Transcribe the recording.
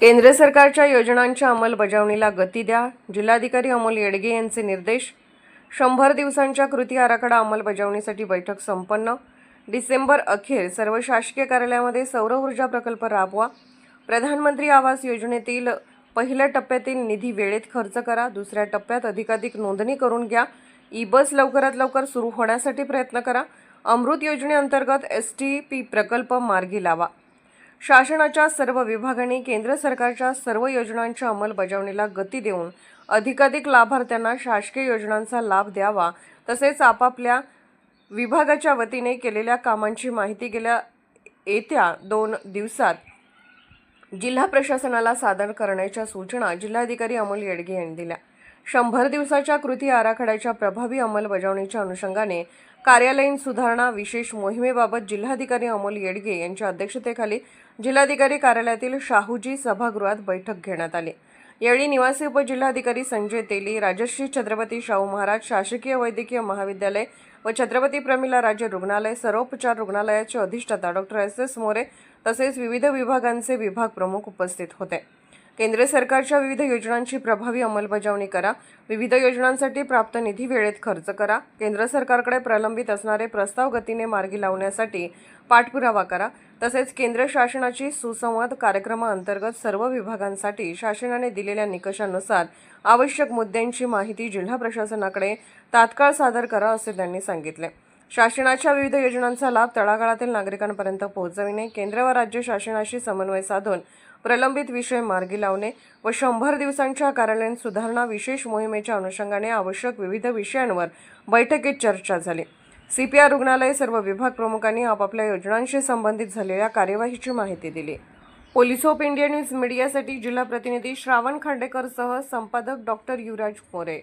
केंद्र सरकारच्या योजनांच्या अंमलबजावणीला गती द्या. जिल्हाधिकारी अमोल येडगे यांचे निर्देश. शंभर दिवसांच्या कृती आराखडा अंमलबजावणीसाठी बैठक संपन्न. डिसेंबर अखेर सर्व शासकीय कार्यालयामध्ये सौर ऊर्जा प्रकल्प राबवा. प्रधानमंत्री आवास योजनेतील पहिल्या टप्प्यातील निधी वेळेत खर्च करा. दुसऱ्या टप्प्यात अधिकाधिक नोंदणी करून घ्या. ई बस लवकरात लवकर सुरू होण्यासाठी प्रयत्न करा. अमृत योजनेअंतर्गत एस टी पी प्रकल्प मार्गी लावा. शासनाच्या सर्व विभागांनी केंद्र सरकारच्या सर्व योजनांच्या अंमलबजावणीला गती देऊन अधिकाधिक लाभार्थ्यांना शासकीय योजनांचा लाभ द्यावा तसेच आपापल्या विभागाच्या वतीने केलेल्या कामांची माहिती गेल्या येत्या दोन दिवसात जिल्हा प्रशासनाला सादर करण्याच्या सूचना जिल्हाधिकारी अमोल येडगे यांनी दिल्या. शंभर दिवसाच्या कृती आराखड्याच्या प्रभावी अंमलबजावणीच्या अनुषंगाने कार्यालयीन सुधारणा विशेष मोहिमेबाबत जिल्हाधिकारी अमोल येडगे यांच्या अध्यक्षतेखाली जिल्हाधिकारी कार्यालयातील शाहूजी सभागृहात बैठक घेण्यात आली. यावेळी निवासी उपजिल्हाधिकारी संजय तेली राजश्री छत्रपती शाहू महाराज शासकीय वैद्यकीय महाविद्यालय व छत्रपती प्रमिला राज्य रुग्णालय सर्वोपचार रुग्णालयाचे अधिष्ठाता डॉक्टर एस एस मोरे तसेच विविध विभागांचे विभाग प्रमुख उपस्थित होते. केंद्र सरकारच्या विविध योजनांची प्रभावी अंमलबजावणी करा. विविध योजनांसाठी प्राप्त निधी वेळेत खर्च करा. केंद्र सरकारकडे प्रलंबित असणारे प्रस्ताव गतीने मार्गी लावण्यासाठी पाठपुरावा करा. तसेच केंद्र शासनाची सुसंवाद कार्यक्रमाअंतर्गत सर्व विभागांसाठी शासनाने दिलेल्या निकषानुसार आवश्यक मुद्द्यांची माहिती जिल्हा प्रशासनाकडे तात्काळ सादर करा असे त्यांनी सांगितले. शासनाच्या विविध योजनांचा लाभ तळागाळातील नागरिकांपर्यंत पोहोचविणे केंद्र व राज्य शासनाशी समन्वय साधून प्रलंबित विषय मार्गी लावणे व शंभर दिवसांच्या कार्यालयीन सुधारणा विशेष मोहिमेच्या अनुषंगाने आवश्यक विविध विषयांवर बैठकीत चर्चा झाली. सीपीआर रुग्णालय सर्व विभाग प्रमुखांनी आपापल्या योजनांशी संबंधित झालेल्या कार्यवाहीची माहिती दिली. पोलीस ऑफ इंडिया न्यूज मीडियासाठी जिल्हा प्रतिनिधी श्रावण खांडेकरसह संपादक डॉक्टर युवराज मोरे